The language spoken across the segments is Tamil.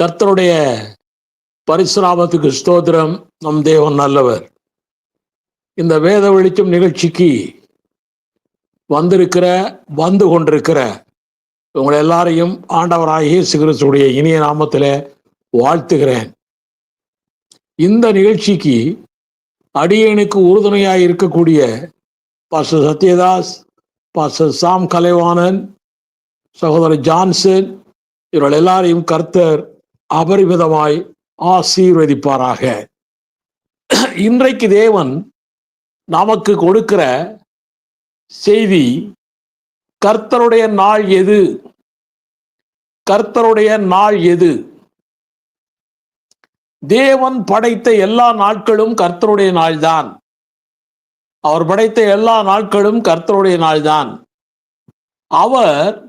கர்த்தருடைய பரிசுராமத்துக்கு ஸ்தோத்திரம். நம் தேவன் நல்லவர். இந்த வேத வெளிச்சம் நிகழ்ச்சிக்கு வந்திருக்கிற வந்து கொண்டிருக்கிற உங்களை எல்லாரையும் ஆண்டவராக இயேசு கிறிஸ்துடைய இனிய நாமத்தில் வாழ்த்துகிறேன். இந்த நிகழ்ச்சிக்கு அடியனுக்கு உறுதுணையாக இருக்கக்கூடிய pastor Sathyadas pastor Sam Kalaivanan சகோதரர் ஜான்சன் இவர்கள் எல்லாரையும் கர்த்தர் அபரிமிதமாய் ஆசீர்வதிப்பாராக. இன்றைக்கு தேவன் நமக்கு கொடுக்கிற செய்தி கர்த்தருடைய நாள் எது? கர்த்தருடைய நாள் எது? தேவன் படைத்த எல்லா நாட்களும் கர்த்தருடைய நாள்தான். அவர் படைத்த எல்லா நாட்களும் கர்த்தருடைய நாள்தான். அவர்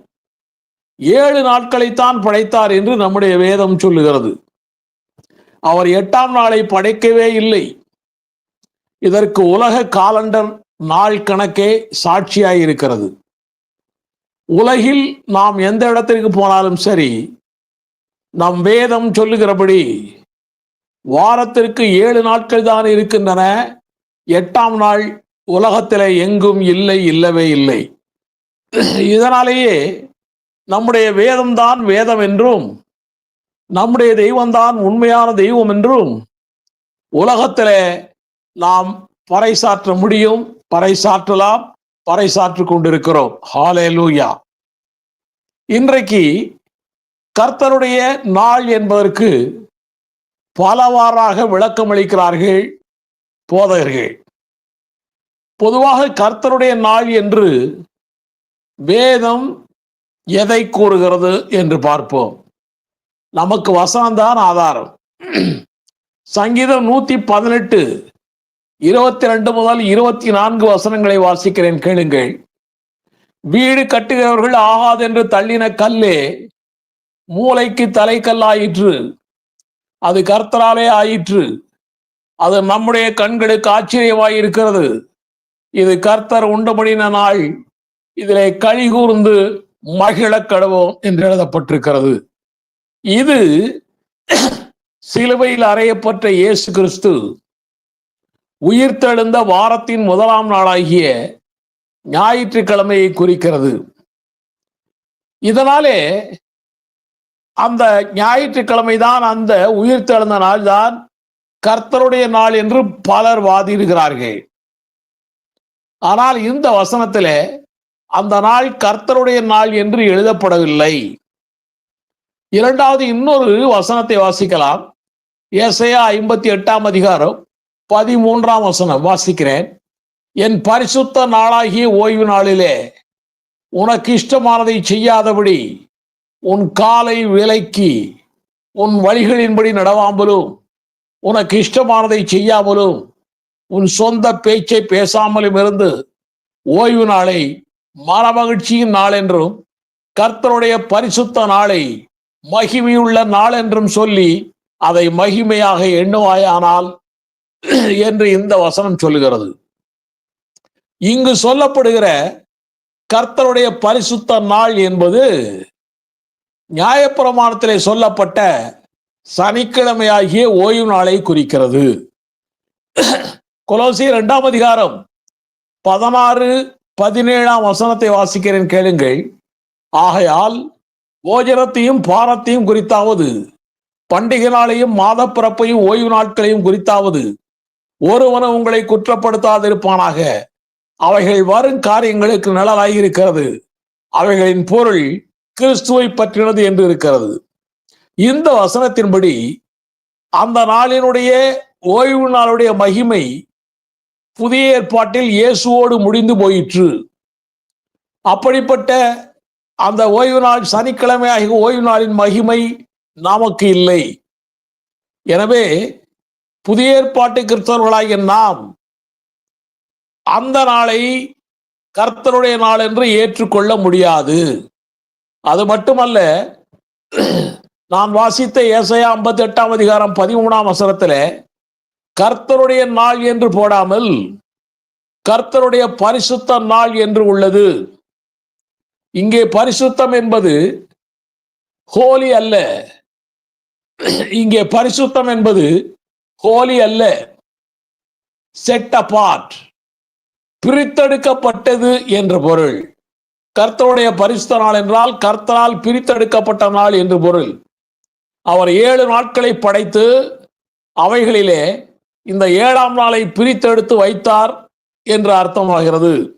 ஏழு நாட்களைத்தான் படைத்தார் என்று நம்முடைய வேதம் சொல்லுகிறது. அவர் எட்டாம் நாளை படைக்கவே இல்லை. இதற்கு உலக காலண்டர் நாள் கணக்கே சாட்சியாய் இருக்கிறது. உலகில் நாம் எந்த இடத்திற்கு போனாலும் சரி நம் வேதம் சொல்லுகிறபடி வாரத்திற்கு ஏழு நாட்கள் தான் இருக்கின்றன. எட்டாம் நாள் உலகத்தில் எங்கும் இல்லை இல்லவே இல்லை. இதனாலேயே நம்முடைய வேதம்தான் வேதம் என்றும் நம்முடைய தெய்வம்தான் உண்மையான தெய்வம் என்றும் உலகத்திலே நாம் பறைசாற்ற முடியும் பறைசாற்றலாம் பறைசாற்று கொண்டிருக்கிறோம். ஹாலே லூயா இன்றைக்கு கர்த்தருடைய நாள் என்பதற்கு பலவாறாக விளக்கமளிக்கிறார்கள் போதகர்கள். பொதுவாக கர்த்தருடைய நாள் என்று வேதம் எதை கூறுகிறது என்று பார்ப்போம். நமக்கு வசனம்தான் ஆதாரம். சங்கீதம் நூத்தி பதினெட்டு இருபத்தி ரெண்டு முதல் இருபத்தி நான்கு வசனங்களை வாசிக்கிறேன் கேளுங்கள். வீடு கட்டுகிறவர்கள் ஆகாது என்று தள்ளின கல்லே மூளைக்கு தலைக்கல்லாயிற்று. அது கர்த்தராலே ஆயிற்று. அது நம்முடைய கண்களுக்கு ஆச்சரியமாய் இருக்கிறது இது கர்த்தர் உண்டுபடின நாள். இதிலே கழி கூர்ந்து மகிழக் கடவோம் என்று எழுதப்பட்டிருக்கிறது. இது சிலுவையில் அறையப்பட்ட இயேசு கிறிஸ்து உயிர்த்தெழுந்த வாரத்தின் முதலாம் நாளாகிய ஞாயிற்றுக்கிழமையை குறிக்கிறது. இதனாலே அந்த ஞாயிற்றுக்கிழமை தான் அந்த உயிர்த்தெழுந்த நாள் தான் கர்த்தருடைய நாள் என்று பலர் வாதிடுகிறார்கள். ஆனால் இந்த வசனத்திலே அந்த நாள் கர்த்தருடைய நாள் என்று எழுதப்படவில்லை. இரண்டாவது இன்னொரு வசனத்தை வாசிக்கலாம். ஏசையா ஐம்பத்தி எட்டாம் அதிகாரம் பதிமூன்றாம் வசனம் வாசிக்கிறேன். என் பரிசுத்த நாளாகிய ஓய்வு நாளிலே உனக்கு இஷ்டமானதை செய்யாதபடி உன் காலை விலக்கி உன் வழிகளின்படி நடவாமலும் உனக்கு இஷ்டமானதை செய்யாமலும் உன் சொந்த பேச்சை பேசாமலும் இருந்து ஓய்வு நாளை மனமகிழ்ச்சியின் நாள் என்றும் கர்த்தருடைய பரிசுத்த நாளை மகிமையுள்ள நாள் என்றும் சொல்லி அதை மகிமையாக எண்ணுவாயானால் என்று இந்த வசனம் சொல்லுகிறது. இங்கு சொல்லப்படுகிற கர்த்தருடைய பரிசுத்த நாள் என்பது நியாயப்பிரமாணத்திலே சொல்லப்பட்ட சனிக்கிழமையாகிய ஓய்வு நாளை குறிக்கிறது. கொலோசி இரண்டாம் அதிகாரம் பதினாறு பதினேழாம் வசனத்தை வாசிக்கிறேன் கேளுங்கள். ஆகையால் ஓஜனத்தையும் பாரத்தையும் குறித்தாவது பண்டிகை நாளையும் மாத பிறப்பையும் ஓய்வு நாட்களையும் குறித்தாவது ஒருவனும் உங்களை குற்றப்படுத்தாதிருப்பானாக. அவைகள் வரும் காரியங்களுக்கு நிழலாயிருக்கிறது. அவைகளின் பொருள் கிறிஸ்துவை பற்றினது என்று இருக்கிறது. இந்த வசனத்தின்படி அந்த நாளினுடைய ஓய்வு நாளுடைய மகிமை புதிய ஏற்பாட்டில் இயேசுவோடு முடிந்து போயிற்று. அப்படிப்பட்ட அந்த ஓய்வு நாள் சனிக்கிழமை ஆகிய ஓய்வு நாளின் மகிமை நமக்கு இல்லை. எனவே புதிய ஏற்பாட்டு கிறிஸ்தவர்களாகிய நாம் அந்த நாளை கர்த்தருடைய நாள் என்று ஏற்றுக்கொள்ள முடியாது. அது மட்டுமல்ல நான் வாசித்த ஏசையா ஐம்பத்தி எட்டாம் அதிகாரம் பதிமூணாம் வசனத்துல கர்த்தருடைய நாள் என்று போடாமல் கர்த்தருடைய பரிசுத்த நாள் என்று உள்ளது. இங்கே பரிசுத்தம் என்பது ஹோலி அல்ல. இங்கே பரிசுத்தம் என்பது ஹோலி அல்ல. செட் அபார்ட் பிரித்தெடுக்கப்பட்டது என்ற பொருள். கர்த்தருடைய பரிசுத்த நாள் என்றால் கர்த்தரால் பிரித்தெடுக்கப்பட்ட நாள் என்று பொருள். அவர் ஏழு நாட்களை படைத்து அவைகளிலே இந்த ஏழாம் நாளை பிரித்தெடுத்து வைத்தார் என்று அர்த்தமாகிறது.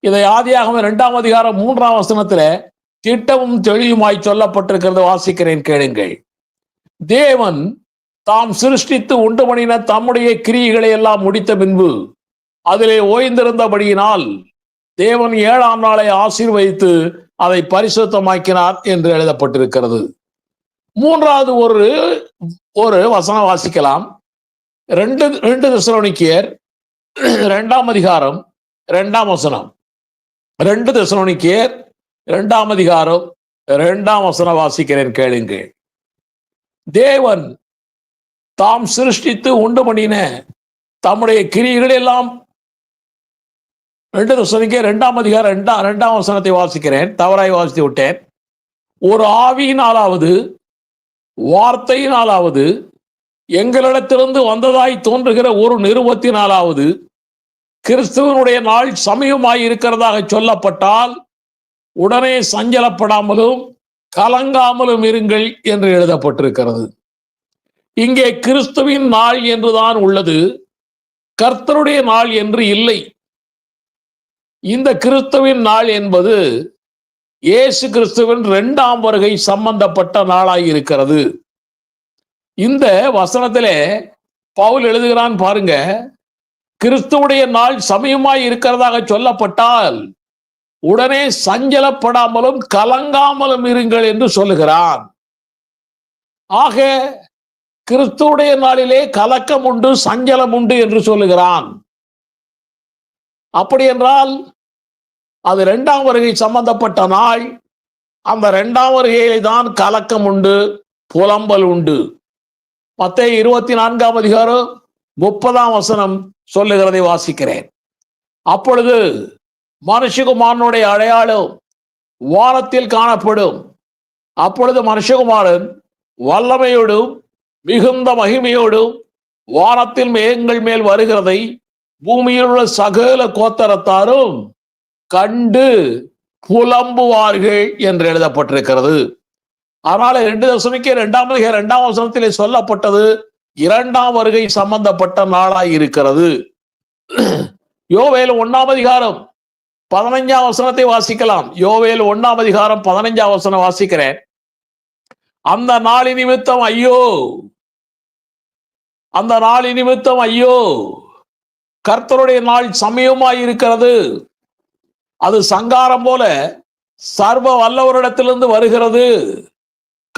இதை ஆதியாகம இரண்டாம் அதிகாரம் மூன்றாம் வசனத்தில் திட்டமும் தெளிவுமாய் சொல்லப்பட்டிருக்கிறது. வாசிக்கிறேன் கேளுங்கள். தேவன் தாம் சிருஷ்டித்து உண்டு பண்ணின தம்முடைய கிரியைகளை எல்லாம் முடித்த பின்பு அதிலே ஓய்ந்திருந்தபடியினால் தேவன் ஏழாம் நாளை ஆசீர்வதித்து அதை பரிசுத்தமாக்கினார் என்று எழுதப்பட்டிருக்கிறது. மூன்றாவது ஒரு ஒரு வசனம் வாசிக்கலாம். ரெண்டு ரெண்டு திசலோனிக்கியர் ரெண்டாம் அதிகாரம் ரெண்டாம் வசனம். ரெண்டு திசலோனிக்கியர் ரெண்டாம் அதிகாரம் ரெண்டாம் வசனம் வாசிக்கிறேன் கேளுங்கள் தேவன் தாம் சிருஷ்டித்து உண்டு பண்ணின தம்முடைய கிரிகள் எல்லாம் ரெண்டு வசனிக்க ரெண்டாம் அதிகாரம் ரெண்டாம் ரெண்டாம் வசனத்தை வாசிக்கிறேன். தவறாய் வாசித்து விட்டேன். ஒரு ஆவியினாலாவது வார்த்தையினாலாவது எங்களிடத்திலிருந்து வந்ததாய் தோன்றுகிற ஒரு நிறுவத்தினாலாவது கிறிஸ்துவனுடைய நாள் சமயமாய் இருக்கிறதாக சொல்லப்பட்டால் உடனே சஞ்சலப்படாமலும் கலங்காமலும் இருங்கள் என்று எழுதப்பட்டிருக்கிறது. இங்கே கிறிஸ்துவின் நாள் என்றுதான் உள்ளது கர்த்தருடைய நாள் என்று இல்லை. இந்த கிறிஸ்துவின் நாள் என்பது இயேசு கிறிஸ்துவின் இரண்டாம் வருகை சம்பந்தப்பட்ட நாளாய் இருக்கிறது இந்த வசனத்திலே பவுல் எழுதுகிறான் பாருங்க கிறிஸ்துவுடைய நாள் சமயமாய் இருக்கிறதாக சொல்லப்பட்டால் உடனே சஞ்சலப்படாமலும் கலங்காமலும் இருங்கள் என்று சொல்லுகிறான். ஆக கிறிஸ்துவுடைய நாளிலே கலக்கம் உண்டு சஞ்சலம் உண்டு என்று சொல்லுகிறான். அப்படி என்றால் அது இரண்டாம் வருகை சம்பந்தப்பட்ட நாள். அந்த இரண்டாம் வருகையிலே தான் கலக்கம் உண்டு புலம்பல் உண்டு. மத்திய இருபத்தி நான்காம் அதிகாரம் முப்பதாம் வசனம் சொல்லுகிறதை வாசிக்கிறேன். அப்பொழுது மனுஷகுமாரனுடைய அடையாளம் வானத்தில் காணப்படும். அப்பொழுது மனுஷகுமாரன் வல்லமையோடும் மிகுந்த மகிமையோடும் வானத்தில் மேகங்கள் மேல் வருகிறதை பூமியில் உள்ள சகல கோத்தரத்தாரும் கண்டு புலம்புவார்கள் என்று எழுதப்பட்டிருக்கிறது. ஆனால் ரெண்டு தசமிக்கு இரண்டாம் இரண்டாம் வசனத்திலே சொல்லப்பட்டது இரண்டாம் வருகை சம்பந்தப்பட்ட நாளாய் இருக்கிறது. யோவேல் ஒன்னாம் அதிகாரம் பதினைஞ்சாம் வசனத்தை வாசிக்கலாம். யோவேல் ஒன்னாம் அதிகாரம் பதினைஞ்சாம் வசனம் வாசிக்கிறேன். அந்த நாளி நிமித்தம் ஐயோ அந்த நாளி நிமித்தம் ஐயோ கர்த்தருடைய நாள் சமயமாய் இருக்கிறது. அது சங்காரம் போல சர்வ வல்லவரிடத்திலிருந்து வருகிறது.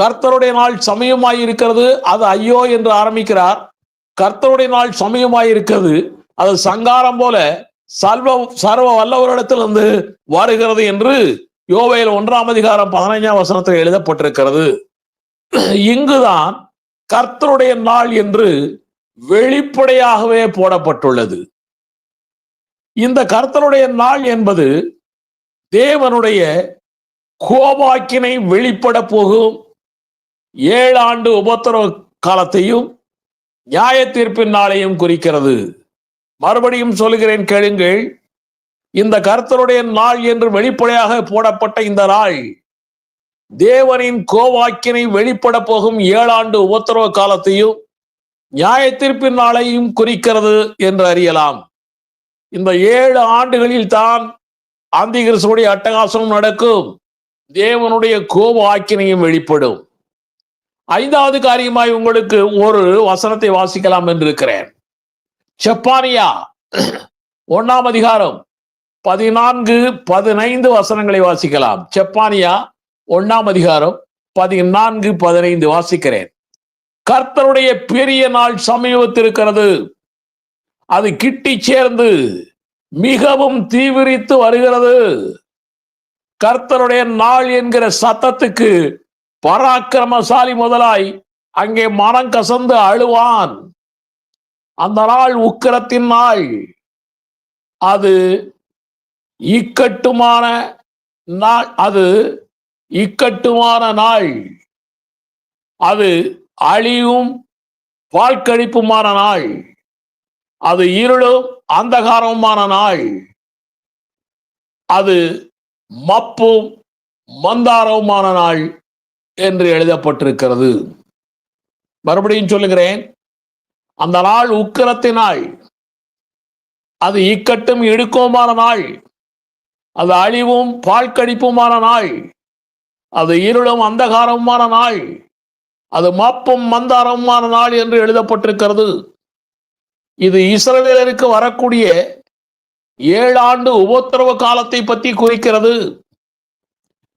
கர்த்தருடைய நாள் சமயமாய் இருக்கிறது. அது ஐயோ என்று ஆரம்பிக்கிறார். கர்த்தருடைய நாள் சமயமாய் இருக்கிறது. அது சங்காரம் போல சர்வ சர்வ வல்லவரிடத்திலிருந்து வருகிறது என்று யோவையில் ஒன்றாம் அதிகாரம் பதினைஞ்சாம் வசனத்தில் எழுதப்பட்டிருக்கிறது. இங்குதான் கர்த்தருடைய நாள் என்று வெளிப்படையாகவே போடப்பட்டுள்ளது. இந்த கர்த்தருடைய நாள் என்பது தேவனுடைய கோபாக்கினை வெளிப்பட போகும் ஏழு ஆண்டு உபத்திரவ காலத்தையும் நியாய தீர்ப்பின் நாளையும் குறிக்கிறது. மறுபடியும் சொல்லுகிறேன் கேளுங்கள். இந்த கர்த்தருடைய நாள் என்று வெளிப்படையாக போடப்பட்ட இந்த நாள் தேவனின் கோவாக்கினை வெளிப்பட போகும் ஏழாண்டு உபத்திரவ காலத்தையும் நியாய தீர்ப்பின் நாளையும் குறிக்கிறது என்று அறியலாம். இந்த ஏழு ஆண்டுகளில் தான் ஆந்திகிறிஸ்துடைய அட்டகாசமும் நடக்கும். தேவனுடைய கோப ஆக்கினையும் வெளிப்படும். ஐந்தாவது காரியமாய் உங்களுக்கு ஒரு வசனத்தை வாசிக்கலாம் என்று இருக்கிறேன் செப்பானியா ஒன்னாம் அதிகாரம் பதினான்கு பதினைந்து வசனங்களை வாசிக்கலாம். செப்பானியா ஒன்னாம் அதிகாரம் பதினான்கு பதினைந்து வாசிக்கிறேன். கர்த்தருடைய பெரிய நாள் சமீபத்திருக்கிறது. அது கிட்டி சேர்ந்து மிகவும் தீவிரித்து வருகிறது. கர்த்தருடைய நாள் என்கிற சத்தத்துக்கு பராக்கிரமசாலி முதலாய் அங்கே மனம் கசந்து அழுவான். அந்த நாள் உக்கிரத்தின் நாள். அது இக்கட்டுமான நாள் அது இக்கட்டுமான நாள். அது அழிவும் வாழ்க்கழிப்புமான நாள். அது இருளும் அந்தகாரமுமான நாள். அது மப்பும் மந்தாரவுமான நாள். என்று எழுதப்பட்டிருக்கிறது. மறுபடியும் சொல்லுகிறேன் அந்த நாள் உக்கிரத்தின் அது இக்கட்டும் இடுக்கோமான நாள். அது அழிவும் பாழ்கடிப்புமான நாள். அது இருளும் அந்தகாரமுமான நாள். அது மாப்பும் மந்தாரமுமான நாள் என்று எழுதப்பட்டிருக்கிறது. இது இஸ்ரவேலருக்கு வரக்கூடிய ஏழு ஆண்டு உபத்திரவ காலத்தை பற்றி குறிக்கிறது.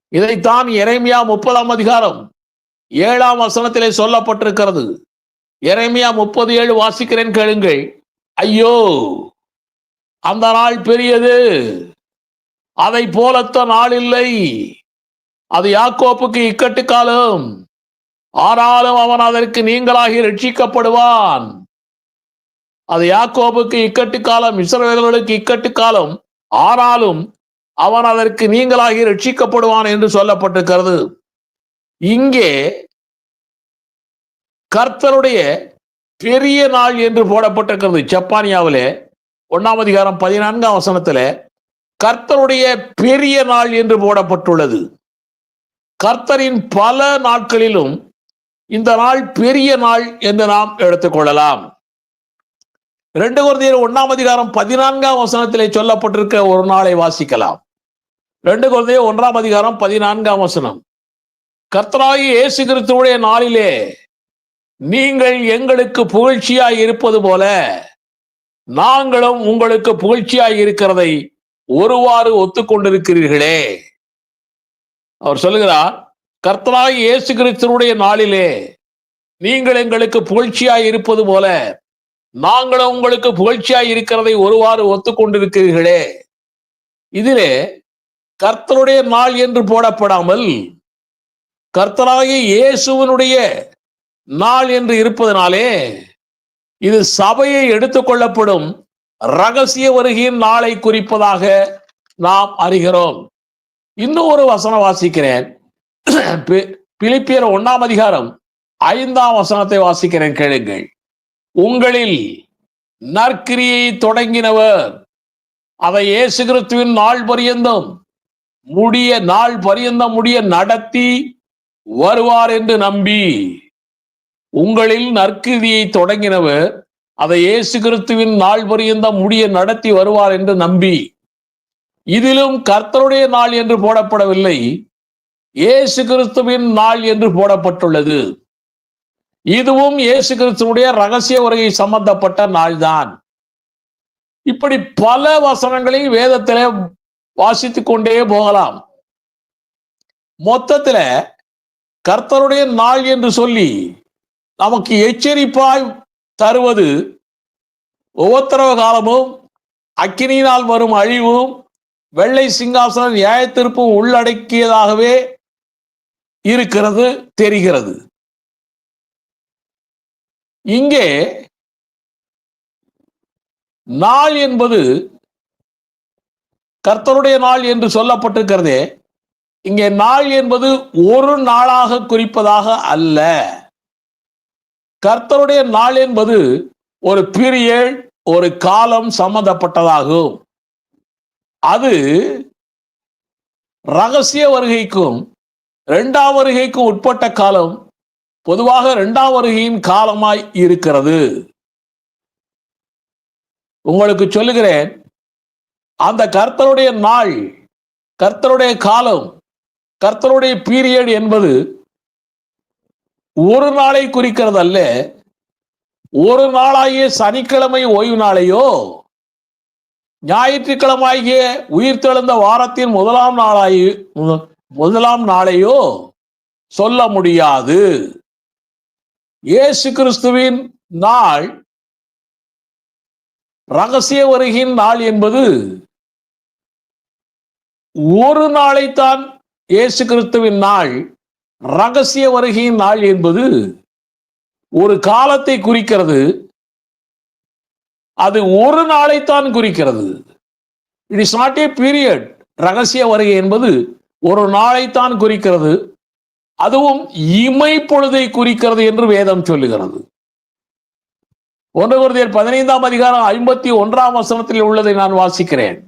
இதைத்தான் எரேமியா முப்பதாம் அதிகாரம் ஏழாம் வசனத்திலே சொல்லப்பட்டிருக்கிறது. எரேமியா முப்பது ஏழு வாசிக்கிறேன் கேளுங்கள். ஐயோ அந்த நாள் பெரியது. அதை போலத்த நாள் இல்லை அது யாக்கோப்புக்கு இக்கட்டு காலம். ஆனாலும் அவன் அதற்கு நீங்களாகி ரட்சிக்கப்படுவான் அது யாக்கோபுக்கு இக்கட்டு காலம் இஸ்ரவேலர்களுக்கு இக்கட்டு காலம். ஆனாலும் அவன் அதற்கு நீங்களாகி ரட்சிக்கப்படுவான் என்று சொல்லப்பட்டிருக்கிறது. இங்கே கர்த்தருடைய பெரிய நாள் என்று போடப்பட்டிருக்கிறது. ஜப்பானியாவிலே ஒன்னாம் அதிகாரம் பதினான்காம் வசனத்திலே கர்த்தருடைய பெரிய நாள் என்று போடப்பட்டுள்ளது. கர்த்தரின் பல நாட்களிலும் இந்த நாள் பெரிய நாள் என்று நாம் எடுத்துக்கொள்ளலாம் ரெண்டு குருதியர் ஒன்னாம் அதிகாரம் பதினான்காம் வசனத்திலே சொல்லப்பட்டிருக்க ஒரு நாளை வாசிக்கலாம். ரெண்டு குருதியர் ஒன்றாம் அதிகாரம் பதினான்காம் வசனம். கர்த்தராகி இயேசு கிறிஸ்துவுடைய நாளிலே நீங்கள் எங்களுக்கு புகழ்ச்சியாய் இருப்பது போல நாங்களும் உங்களுக்கு புகழ்ச்சியாய் இருக்கிறதை ஒருவாறு ஒத்துக்கொண்டிருக்கிறீர்களே. அவர் சொல்லுகிறார் கர்த்தராகி இயேசு கிறிஸ்துவனுடைய நாளிலே நீங்கள் எங்களுக்கு புகழ்ச்சியாய் இருப்பது போல நாங்களும் உங்களுக்கு புகழ்ச்சியாய் இருக்கிறதை ஒருவாறு ஒத்துக்கொண்டிருக்கிறீர்களே. இதிலே கர்த்தருடைய நாள் என்று போடப்படாமல் கர்த்தராகிய இயேசுவனுடைய நாள் என்று இருப்பதனாலே இது சபையை எடுத்துக்கொள்ளப்படும் ரகசிய வருகையின் நாளை குறிப்பதாக நாம் அறிகிறோம். இன்னும் ஒரு வசனம் வாசிக்கிறேன். பி- பிலிப்பியர் ஒன்னாம் அதிகாரம் ஐந்தாம் வசனத்தை வாசிக்கிறேன் கேளுங்கள். உங்களில் நற்கிரியை தொடங்கினவர் அதை இயேசு கிறிஸ்துவின் நாள் பரியந்தம். முடிய நாள் பரியந்தம் முடிய நடத்தி வருவார் என்று நம்பி உங்களில் நற்கிரியை தொடங்கினவர் அதை இயேசு கிறிஸ்துவின் நாள் பரியந்தம் முடிய நடத்தி வருவார் என்று நம்பி இதிலும் கர்த்தருடைய நாள் என்று போடப்படவில்லை இயேசு கிறிஸ்துவின் நாள் என்று போடப்பட்டுள்ளது. இதுவும் இயேசு கிறிஸ்துவனுடைய ரகசிய உரையை சம்பந்தப்பட்ட நாள்தான். இப்படி பல வசனங்களை வேதத்திலே வாசித்து கொண்டே போகலாம். மொத்தத்துல கர்த்தருடைய நாள் என்று சொல்லி நமக்கு எச்சரிப்பாய் தருவது உபத்திரவ காலமும் அக்கினியினால் வரும் அழிவும் வெள்ளை சிங்காசன நியாயத்திருப்பும் உள்ளடக்கியதாகவே இருக்கிறது தெரிகிறது. இங்கே நாள் என்பது கர்த்தருடைய நாள் என்று சொல்லப்பட்டிருக்கிறதே இங்கே நாள் என்பது ஒரு நாளாக குறிப்பதாக அல்ல. கர்த்தருடைய நாள் என்பது ஒரு பீரியட் ஒரு காலம் சம்பந்தப்பட்டதாகும். அது ரகசிய வருகைக்கும் இரண்டாம் வருகைக்கும் உட்பட்ட காலம் பொதுவாக இரண்டாம் வருகையின் காலமாய் இருக்கிறது. உங்களுக்கு சொல்லுகிறேன் அந்த கர்த்தருடைய நாள் கர்த்தருடைய காலம் கர்த்தருடைய பீரியட் என்பது ஒரு நாளை குறிக்கிறது அல்ல ஒரு நாளாகிய சனிக்கிழமை ஓய்வு நாளையோ ஞாயிற்றுக்கிழமாகிய உயிர்த்தெழுந்த வாரத்தின் முதலாம் நாளாகி முதலாம் நாளையோ சொல்ல முடியாது. இயேசு கிறிஸ்துவின் நாள் ரகசிய வருகின் நாள் என்பது ஒரு நாளைத்தான் இயேசு கிறிஸ்துவின் நாள் ரகசிய வருகையின் நாள் என்பது ஒரு காலத்தை குறிக்கிறது. அது ஒரு நாளைத்தான் குறிக்கிறது. It is not a period ரகசிய வருகை என்பது ஒரு நாளைத்தான் குறிக்கிறது. அதுவும் இமை பொழுதை குறிக்கிறது என்று வேதம் சொல்லுகிறது. ஒன்று குருதியர் பதினைந்தாம் அதிகாரம் ஐம்பத்தி ஒன்றாம் வசனத்தில் உள்ளதை நான் வாசிக்கிறேன்.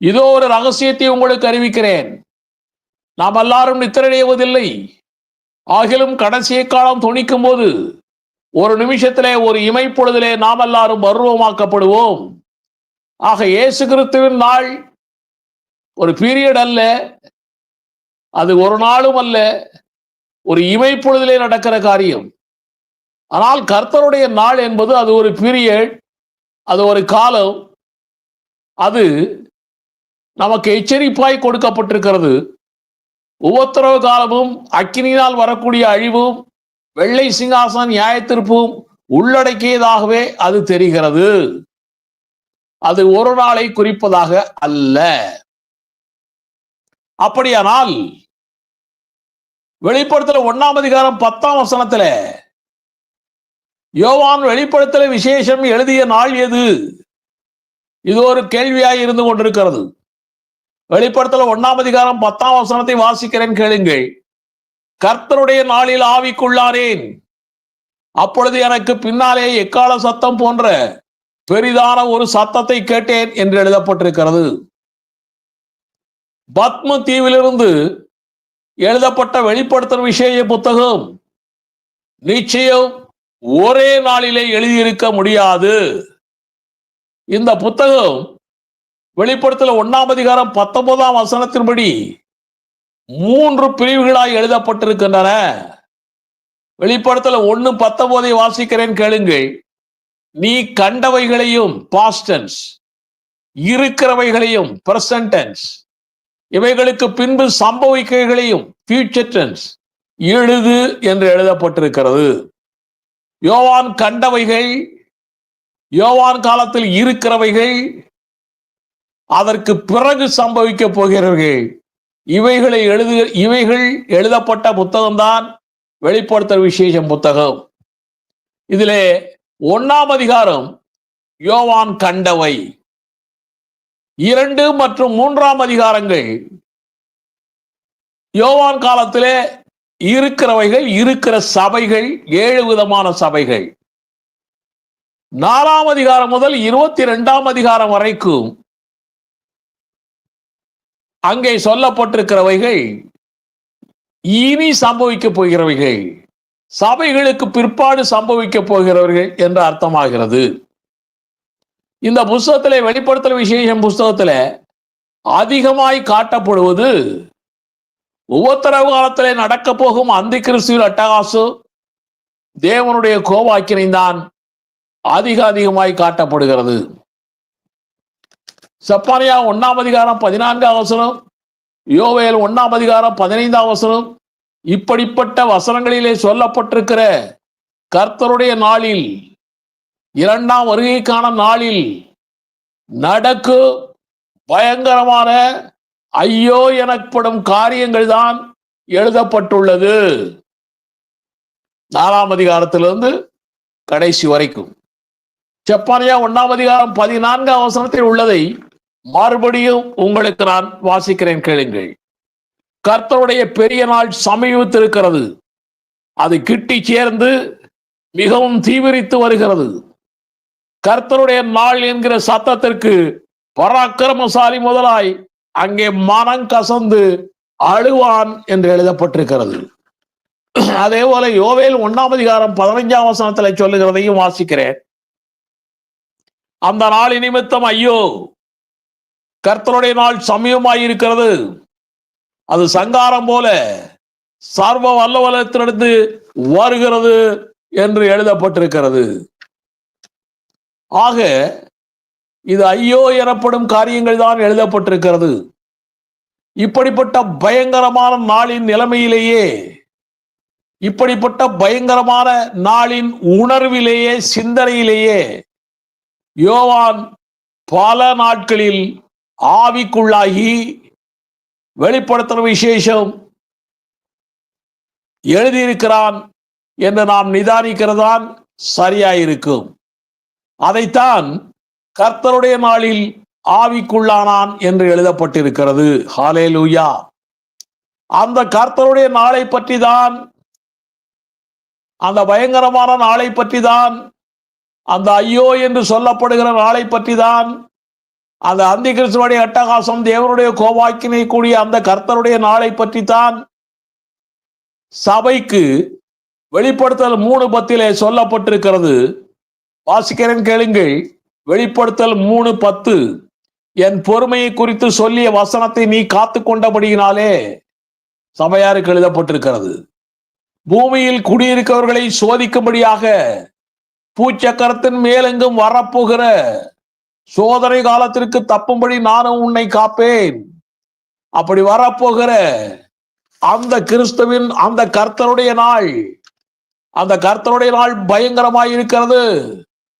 இதோ ஒரு ரகசியத்தை உங்களுக்கு அறிவிக்கிறேன். நாம் எல்லாரும் நித்திரடைவதில்லை ஆகிலும் கடைசி காலம் துணிக்கும் போது ஒரு நிமிஷத்திலே ஒரு இமைப்பொழுதிலே நாம் எல்லாரும் பருவமாக்கப்படுவோம். ஆக இயேசு கிறிஸ்துவின் நாள் ஒரு பீரியட் அல்ல. அது ஒரு நாளும் அல்ல. ஒரு இமைப்பொழுதிலே நடக்கிற காரியம். ஆனால் கர்த்தருடைய நாள் என்பது அது ஒரு பீரியட் அது ஒரு காலம். அது நமக்கு எச்சரிப்பாய் கொடுக்கப்பட்டிருக்கிறது. உபத்திரவ காலமும் அக்கினியினால் வரக்கூடிய அழிவும் வெள்ளை சிங்காசன் நியாயத்திற்பும் உள்ளடக்கியதாகவே அது தெரிகிறது. அது ஒரு நாளை குறிப்பதாக அல்ல. அப்படியானால் வெளிப்படுத்தல ஒன்னாம் அதிகாரம் பத்தாம் வசனத்துல யோவான் வெளிப்படுத்தல விசேஷம் எழுதிய நாள் எது? இது ஒரு கேள்வியாய் இருந்து கொண்டிருக்கிறது. வெளிப்படுத்தல ஒன்னாம் அதிகாரம் பத்தாம் வசனத்தை வாசிக்கிறேன் கேளுங்கள். கர்த்தருடைய நாளில் ஆவிக்குள்ளாரேன் அப்பொழுது எனக்கு பின்னாலே எக்கால சத்தம் போன்ற பெரிதான ஒரு சத்தத்தை கேட்டேன் என்று எழுதப்பட்டிருக்கிறது. பத்ம தீவிலிருந்து எழுதப்பட்ட வெளிப்படுத்தும் விஷய புத்தகம் நிச்சயம் ஒரே நாளிலே எழுதியிருக்க முடியாது. இந்த புத்தகம் வெளிப்படுத்தல ஒன்னாம் அதிகாரம் பத்தொன்பதாம் வசனத்தின்படி மூன்று பிரிவுகளாய் எழுதப்பட்டிருக்கின்றன. வெளிப்படுத்தல ஒன்னு பத்தொன்பதை வாசிக்கிறேன் கேளுங்கள். நீ கண்டவைகளையும் பாஸ்டன்ஸ் இருக்கிறவைகளையும் பிரசன்டென்ஸ் இவைகளுக்கு பின்பு சம்பவிக்கைகளையும் ஃபியூச்சர் டென்ஸ் எழுது என்று எழுதப்பட்டிருக்கிறது. யோவான் கண்டவைகள் யோவான் காலத்தில் இருக்கிறவைகள் அதற்கு பிறகு சம்பவிக்க போகிறவர்கள் இவைகளை எழுது இவைகள் எழுதப்பட்ட புத்தகம்தான் வெளிப்படுத்தல் விசேஷம் புத்தகம். இதிலே ஒன்னாம் அதிகாரம் யோவான் கண்டவை. இரண்டு மற்றும் மூன்றாம் அதிகாரங்கள். யோவான் காலத்திலே இருக்கிறவைகள் இருக்கிற சபைகள் ஏழு விதமான சபைகள். நாலாம் அதிகாரம் முதல் இருபத்தி ரெண்டாம் அதிகாரம் வரைக்கும் அங்கே சொல்லப்பட்டிருக்கிறவைகள் இனி சம்பவிக்க போகிறவைகள் சபைகளுக்கு பிற்பாடு சம்பவிக்க போகிறவர்கள் என்று அர்த்தமாகிறது. இந்த புஸ்தகத்தில் வெளிப்படுத்தல் விசேஷம் புஸ்தகத்தில் அதிகமாய் காட்டப்படுவது உபத்திரவு காலத்தில் நடக்க போகும் அந்த கிறிஸ்துவின் அட்டகாசு தேவனுடைய கோவாக்கினை தான் அதிக அதிகமாய் காட்டப்படுகிறது. சப்பானியா ஒன்னாம் அதிகாரம் பதினான்காம் வசனம் யோவேல் ஒன்னாம் அதிகாரம் பதினைந்தாம் வசனம் இப்படிப்பட்ட வசனங்களிலே சொல்லப்பட்டிருக்கிற கர்த்தருடைய நாளில் இரண்டாம் வருகைக்கான நாளில் நடக்கு பயங்கரமான ஐயோ எனப்படும் காரியங்கள் தான் எழுதப்பட்டுள்ளது. நாலாம் அதிகாரத்திலிருந்து கடைசி வரைக்கும். ஜப்பானியா ஒன்னாம் அதிகாரம் பதினான்காம் அவசரத்தில் உள்ளதை மறுபடியும் உங்களுக்கு நான் வாசிக்கிறேன் கேளுங்கள். கர்த்தருடைய பெரிய நாள் சமீபத்திருக்கிறது அது கிட்டி சேர்ந்து மிகவும் தீவிரித்து வருகிறது. கர்த்தருடைய நாள் என்கிற சத்தத்திற்கு பராக்கிரமசாலி முதலாய் அங்கே மனம் கசந்து அழுவான் என்று எழுதப்பட்டிருக்கிறது. அதே போல யோவேல் ஒன்னாம் அதிகாரம் பதினைஞ்சாம் வசனத்துல சொல்லுகிறதையும் வாசிக்கிறேன். அந்த நாள் நிமித்தம் ஐயோ கர்த்தருடைய நாள் சமயமாயிருக்கிறது அது சங்காரம் போல சர்வ வல்லவலத்திலிருந்து வருகிறது என்று எழுதப்பட்டிருக்கிறது. ஆக இது ஐயோ எனப்படும் காரியங்கள் தான் எழுதப்பட்டிருக்கிறது. இப்படிப்பட்ட பயங்கரமான நாளின் நிலைமையிலேயே இப்படிப்பட்ட பயங்கரமான நாளின் உணர்விலேயே சிந்தனையிலேயே யோவான் பல நாட்களில் ஆவிக்குள்ளாகி வெளிப்படுத்துற விசேஷம் எழுதியிருக்கிறான் என்று நாம் நிதானிக்கிறதான் சரியாயிருக்கும். அதைத்தான் கர்த்தருடைய நாளில் ஆவிக்குள்ளானான் என்று எழுதப்பட்டிருக்கிறது. ஹாலே லூயா அந்த கர்த்தருடைய நாளை பற்றி தான் அந்த பயங்கரமான நாளை பற்றி தான் அந்த ஐயோ என்று சொல்லப்படுகிற நாளை பற்றி தான் அந்த அந்தி கிறிஸ்துவனுடைய அட்டகாசம் தேவனுடைய கோவாக்கினை கூடிய அந்த கர்த்தருடைய நாளை பற்றி தான் சபைக்கு வெளிப்படுத்தல் மூணு பத்திலே சொல்லப்பட்டிருக்கிறது. வாசிக்கிறேன் கேளுங்கள். வெளிப்படுத்தல் மூணு பத்து. என் பொறுமையை குறித்து சொல்லிய வசனத்தை நீ காத்து கொண்டபடியினாலே சபையாருக்கு எழுதப்பட்டிருக்கிறது. பூமியில் குடியிருக்கவர்களை சோதிக்கும்படியாக பூச்சக்கரத்தின் மேலெங்கும் வரப்போகிற சோதனை காலத்திற்கு தப்பும்படி நானும் உன்னை காப்பேன். அப்படி வரப்போகிற அந்த கிறிஸ்துவின் அந்த கர்த்தருடைய நாள் அந்த கர்த்தருடைய நாள் பயங்கரமாய் இருக்கிறது.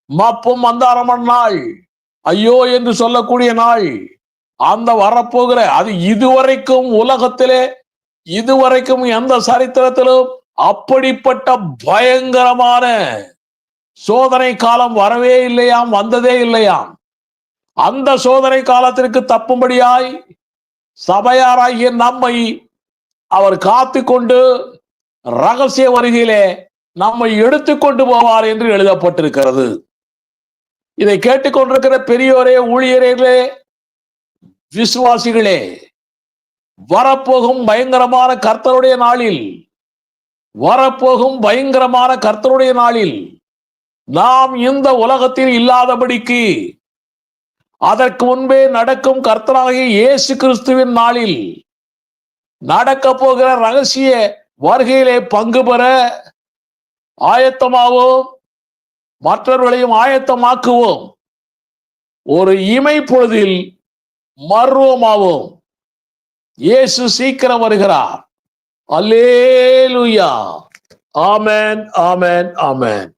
மப்பும் மந்தாரமன் நாள். ஐயோ என்று சொல்லக்கூடிய நாள். அந்த வரப்போகிற அது இதுவரைக்கும் உலகத்திலே இதுவரைக்கும் எந்த சரித்திரத்திலும் அப்படிப்பட்ட பயங்கரமான சோதனை காலம் வரவே இல்லையாம் வந்ததே இல்லையாம். அந்த சோதனை காலத்திற்கு தப்பும்படியாய் சபையாராகிய நம்மை அவர் காத்து கொண்டு ரகசிய வருகையிலே நம்மை எடுத்துக்கொண்டு போவார் என்று எழுதப்பட்டிருக்கிறது. இதை கேட்டுக்கொண்டிருக்கிற பெரியோரே ஊழியர்களே விசுவாசிகளே வரப்போகும் பயங்கரமான கர்த்தருடைய நாளில் வரப்போகும் பயங்கரமான கர்த்தருடைய நாளில் நாம் இந்த உலகத்தில் இல்லாதபடிக்கு அதற்கு முன்பே நடக்கும் கர்த்தனாகிய இயேசு கிறிஸ்துவின் நாளில் நடக்க போகிற ரகசிய வருகையிலே பங்கு பெற ஆயத்தமாவோம் மற்றவர்களையும் ஆயத்தமாக்குவோம். ஒரு இமை பொழுதில் மர்வமாவோம். இயேசு சீக்கிரம் வருகிறார். அல்லேலுயா. ஆமேன் ஆமேன் ஆமேன்.